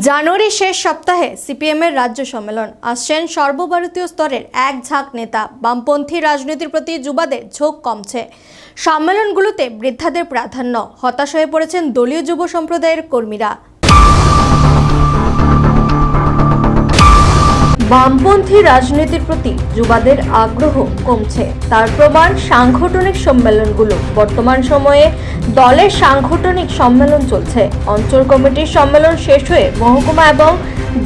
জানুয়ারির শেষ সপ্তাহে সিপিএমের রাজ্য সম্মেলন। আসছেন সর্বভারতীয় স্তরের এক ঝাঁক নেতা। বামপন্থী রাজনীতির প্রতি যুবাদের ঝোঁক কমছে। সম্মেলনগুলোতে বৃদ্ধাদের প্রাধান্য। হতাশ হয়ে পড়েছেন দলীয় যুব সম্প্রদায়ের কর্মীরা। বামপন্থী রাজনীতির প্রতি যুবাদের আগ্রহ কমছে। তার প্রমাণ সাংগঠনিক সম্মেলনগুলো। বর্তমান সময়ে দলের সাংগঠনিক সম্মেলন চলছে। অঞ্চল কমিটির সম্মেলন শেষ হয়ে মহকুমা এবং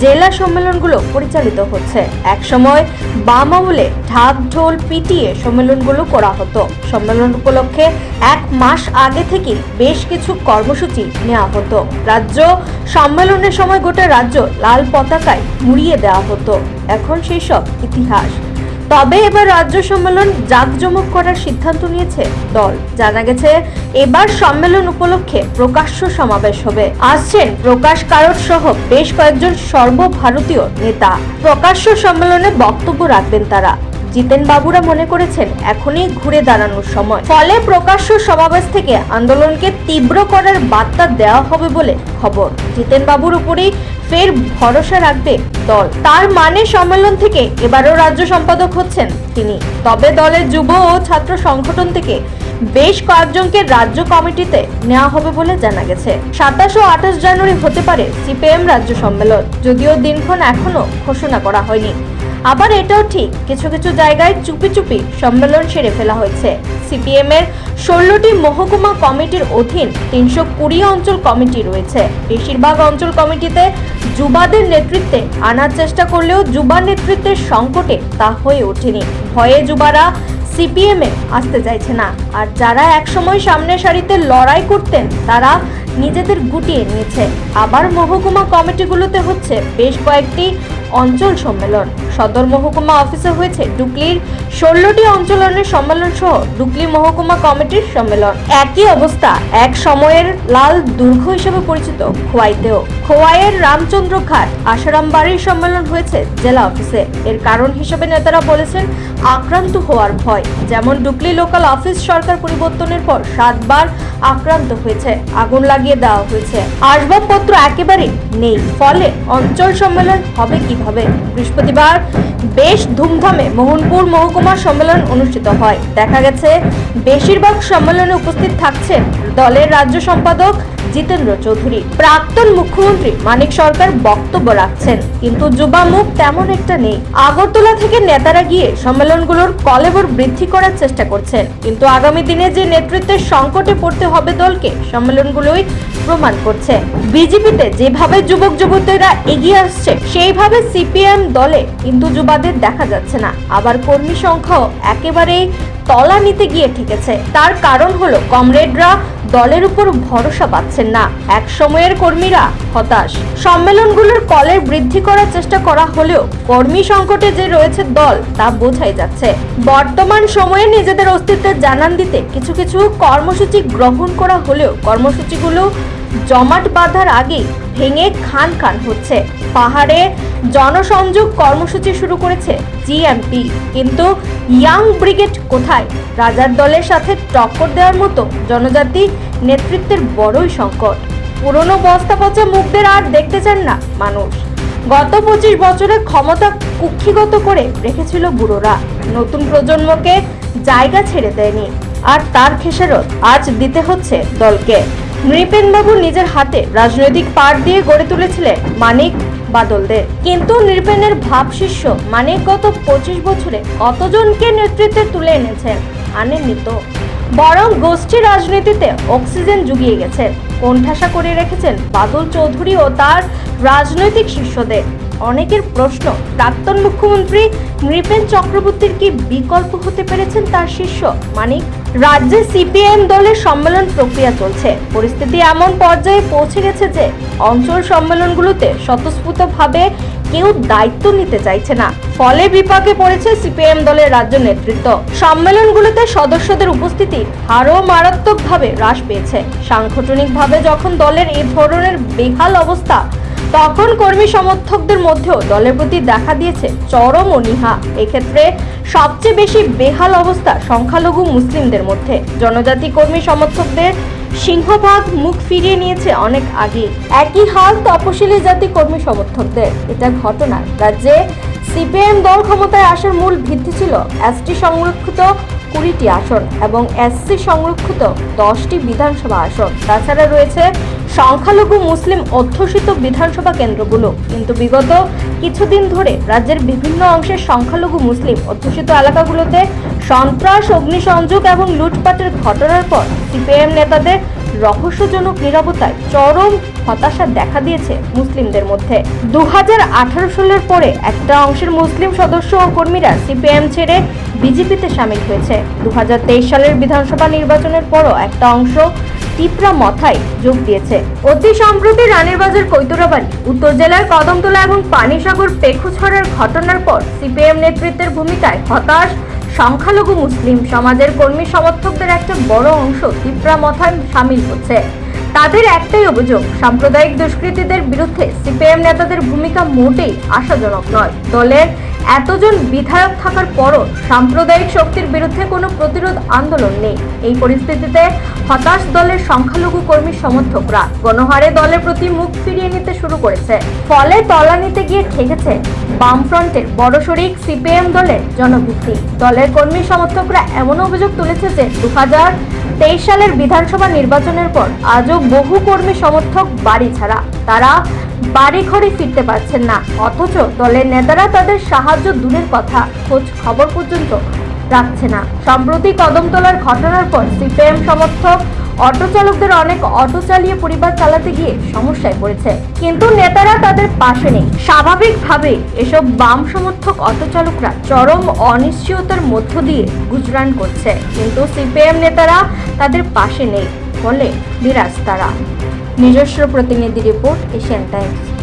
জেলা সম্মেলনগুলো পরিচালিত হচ্ছে। এক সময় বাম আমলে ঢাক ঢোল পিটিয়ে সম্মেলনগুলো করা হতো। সম্মেলন উপলক্ষে এক মাস আগে থেকে বেশ কিছু কর্মসূচি নেওয়া হতো। রাজ্য সম্মেলনের সময় গোটা রাজ্য লাল পতাকায় মুড়িয়ে দেওয়া হতো। এখন সেই সব ইতিহাস। তবে এবার রাজ্য সম্মেলন জাঁকজমক করার সিদ্ধান্ত নিয়েছে দল। জানা গেছে, এবার সম্মেলন উপলক্ষে প্রকাশ্য সমাবেশ হবে। আসছেন প্রকাশ কারট সহ বেশ কয়েকজন সর্বভারতীয় নেতা। প্রকাশ্য সম্মেলনে বক্তব্য রাখবেন তারা। জিতেন বাবুরা মনে করেছেন, এখনই ঘুরে দাঁড়ানোর সময়। ফলে প্রকাশ্য সমাবেশ থেকে আন্দোলনকে তীব্র করার বার্তা দেওয়া হবে বলে খবর। জিতেন বাবুর উপরেই ফের ভরসা রাখবে দল। তার মানে সম্মেলন থেকে এবারও রাজ্য সম্পাদক হচ্ছেন তিনি। তবে দলের যুব ও ছাত্র সংগঠন থেকে বেশ কয়েকজনকে রাজ্য কমিটিতে নেওয়া হবে বলে জানা গেছে। সাতাশ ও আঠাশ জানুয়ারি হতে পারে সিপিএম রাজ্য সম্মেলন, যদিও দিনক্ষণ এখনও ঘোষণা করা হয়নি। আবার এটাও ঠিক, কিছু কিছু জায়গায় চুপি চুপি সম্মেলন সেরে ফেলা হয়েছে। সিপিএম এর ষোলোটি মহকুমা কমিটির অধীন তিনশো কুড়ি অঞ্চল কমিটি রয়েছে। বেশিরভাগ অঞ্চল কমিটিতে যুবাদের নেতৃত্বে আনার চেষ্টা করলেও যুবা নেতৃত্বের সংকটে তা হয়ে ওঠেনি। ভয়ে যুবারা সিপিএম এ আসতে চাইছে না। আর যারা একসময় সামনে সারিতে লড়াই করতেন, তারা নিজেদের গুটিয়ে নিয়েছে। আবার মহকুমা কমিটিগুলোতে হচ্ছে বেশ কয়েকটি অঞ্চল সম্মেলন। সদর মহকুমা অফিসে হয়েছে ডুকলির ষোলোটি অঞ্চলনের সম্মেলন সহ ডুকলি মহকুমা কমিটির সম্মেলন। একই অবস্থা, এক সময়ের লাল দুর্গ হিসেবে পরিচিত খোয়াইতেও। খোয়াইয়ের রামচন্দ্র ঘাট আসারাম বাড়ির সম্মেলন হয়েছে জেলা অফিসে। এর কারণ হিসেবে নেতারা বলেছেন, আক্রান্ত হওয়ার ভয়। যেমন ডুকলি লোকাল অফিস সরকার পরিবর্তনের পর সাতবার আক্রান্ত হয়েছে, আগুন লাগিয়ে দেওয়া হয়েছে। আসবাবপত্র একেবারে নেই, ফলে অঞ্চল সম্মেলন হবে কীভাবে? বৃহস্পতিবার বেশ ধুমধামে মোহনপুর মহকুমা সম্মেলন অনুষ্ঠিত হয়। দেখা গেছে, বেশিরভাগ সম্মেলনে উপস্থিত থাকছেন দলের রাজ্য সম্পাদক জিতেন্দ্র চৌধুরী। প্রাক্তন মুখ্যমন্ত্রী মানিক সরকার বক্তব্য রাখছেন। কিন্তু যুবা মুখ তেমন একটা নেই। আগরতলা থেকে নেতারা গিয়ে সম্মেলনগুলোর কলেবর বৃদ্ধি করার চেষ্টা করছেন। কিন্তু আগামী দিনে যে নেতৃত্বের সংকটে পড়তে হবে দলকে, সম্মেলনগুলোই প্রমাণ করছে। বিজেপিতে যেভাবে যুবক যুবতীরা এগিয়ে আসছে, সেইভাবে সিপিএম দলে কিন্তু যুবাদের দেখা যাচ্ছে না। আবার কর্মী সংখ্যাও একেবারেই তলা নিতে গিয়ে ঠেকেছে। তার কারণ হলো কমরেডরা দলের উপর ভরসা পাচ্ছেন না। এক সময়ের কর্মীরা হতাশ। সম্মেলনগুলোর কলের বৃদ্ধি করার চেষ্টা করা হলেও কর্মী সংকটে যে রয়েছে দল, তা বোঝাই যাচ্ছে। বর্তমান সময়ে নিজেদের অস্তিত্বের জানান দিতে কিছু কিছু কর্মসূচি গ্রহণ করা হলেও কর্মসূচিগুলো জমাট বাঁধার আগেই ভেঙে খান খান হচ্ছে। পাহাড়ে জনসংযোগ কর্মসূচি শুরু করেছে জিএমপি কিন্তু ইয়াং ব্রিগেড কোথায়? রাজার দলের সাথে টক্কর দেওয়ার মতো জনজাতি নেতৃত্বের বড়ই সংকট। পুরনো বস্তা পচা মুখদের আর দেখতে চান না মানুষ। গত পঁচিশ বছরে ক্ষমতা কুক্ষিগত করে রেখেছিল বুড়োরা। নতুন প্রজন্মকে জায়গা ছেড়ে দেয়নি। আর তার খেসারত আজ দিতে হচ্ছে দলকে। নৃপেনবাবু নিজের হাতে রাজনৈতিক পাট দিয়ে গড়ে তুলেছিলেন মানিক বাদলদের। কিন্তু নৃপেনের ভাব শিষ্য মানিক গত পঁচিশ বছরে কতজনকে নেতৃত্বে তুলে এনেছেন আনেননি তো। বরং গোষ্ঠী রাজনীতিতে অক্সিজেন জুগিয়ে গেছেন কোণঠাসা করে রেখেছেন বাদল চৌধুরী ও তার রাজনৈতিক শিষ্যদের। অনেকের প্রশ্ন, প্রাক্তন মুখ্যমন্ত্রী নৃপেন চক্রবর্তীর কি বিকল্প হতে পেরেছেন তার শিষ্য মানিক, রাজ্যে সিপিএম দলের সম্মেলন প্রক্রিয়া চলছে। পরিস্থিতি এমন পর্যায়ে পৌঁছে গেছে যে, অঞ্চল সম্মেলনগুলোতে স্বতঃস্ফূর্তভাবে কেউ দায়িত্ব নিতে চাইছে না। ফলে বিপাকে পড়েছে সিপিএম দলের রাজ্য নেতৃত্ব। সম্মেলনগুলোতে সদস্যদের উপস্থিতি আরও মারাত্মকভাবে হ্রাস পেয়েছে। সাংগঠনিকভাবে যখন দলের এই ধরনের বেহাল অবস্থা, তখন কর্মী সমর্থকদের মধ্যেও দলের প্রতি দেখা দিয়েছে চরম অনীহা। এক্ষেত্রে সবচেয়ে বেশি বেহাল অবস্থা সংখ্যালঘু মুসলিমদের মধ্যে। জনজাতি কর্মী সমর্থকদের সিংহভাগ মুখ ফিরিয়ে নিয়েছে অনেক আগে। একই হাল তপশিলি জাতি কর্মী সমর্থকদের। এটা ঘটনা রাজ্যে সিপিএম দল ক্ষমতায় আসার মূল ভিত্তি ছিল এসটি সংরক্ষিত কুড়িটি আসন এবং এসসি সংরক্ষিত দশটি বিধানসভা আসন। তাছাড়া রয়েছে সংখ্যালঘু মুসলিম অধ্যুষিত বিধানসভা কেন্দ্রগুলো। কিন্তু বিগত কিছুদিন ধরে রাজ্যের বিভিন্ন অংশের সংখ্যালঘু মুসলিম অধ্যুষিত এলাকাগুলোতে সন্ত্রাস, অগ্নিসংযোগ এবং লুটপাটের ঘটনার পর সিপিএম নেতাদের রহস্যজনক নিরাপত্তায় চরম হতাশা দেখা দিয়েছে মুসলিমদের মধ্যে। দু হাজার আঠারো সালের পরে একটা অংশের মুসলিম সদস্য ও কর্মীরা সিপিএম ছেড়ে বিজেপিতে সামিল হয়েছে। দু হাজার তেইশ সালের বিধানসভা নির্বাচনের পরও একটা অংশ টিপরা মথায় যোগ দিয়েছে। অতি সম্প্রতি রানের বাজার কৈতরাবাড়ি, উত্তর জেলার কদমতলা এবং পানিসাগর পেখু ছড়ার ঘটনার পর সিপিএম নেতৃত্বের ভূমিকায় হতাশ, সংখ্যালঘু মুসলিম সমাজের কর্মী সমর্থকদের একটা বড় অংশ তীব্রা মথায় সামিল হচ্ছে। তাদের একটাই অভিযোগ, সাম্প্রদায়িক দুষ্কৃতীদের বিরুদ্ধে সিপিএম নেতাদের ভূমিকা মোটেই আশাজনক নয়। দলের এতজন বিধায়ক থাকার পরও সাম্প্রদায়িক শক্তির বিরুদ্ধে কোনো প্রতিরোধ আন্দোলন নেই। এই পরিস্থিতিতে হতাশ দলের সংখ্যালঘু কর্মী সমর্থকরা গণহারে দলের প্রতি মুখ ফিরিয়ে নিতে শুরু করেছে। ফলে তলানিতে গিয়ে ঠেকেছে বামফ্রন্টের বড় শরিক সিপিএম দলের জনভিত্তি। দলের কর্মী সমর্থকরা এমন অভিযোগ তুলেছে যে দু হাজার তেইশ সালের বিধানসভা নির্বাচনের পর আজও বহু কর্মী সমর্থক বাড়ি ছাড়া। তারা বাড়ি ঘরে ফিরতে পারছেন না। অথচ দলের নেতারা তাদের সাহায্য দূরের কথা খোঁজ খবর পর্যন্ত রাখছে না। সম্প্রতি কদমতলার ঘটনার পর সিপিএম সমর্থক অটো চালকদের অনেক অটো চালিয়ে পরিবার চালাতে গিয়ে সমস্যায় পড়েছে। কিন্তু নেতারা তাদের পাশে নেই। স্বাভাবিকভাবে এসব বাম সমর্থক অটো চালকরা চরম অনিশ্চয়তার মধ্য দিয়ে গুজরান করছে। কিন্তু সিপিএম নেতারা তাদের পাশে নেই ফলে বিরাজ তারা। নিজস্ব প্রতিনিধি রিপোর্ট এশিয়ান টাইমস।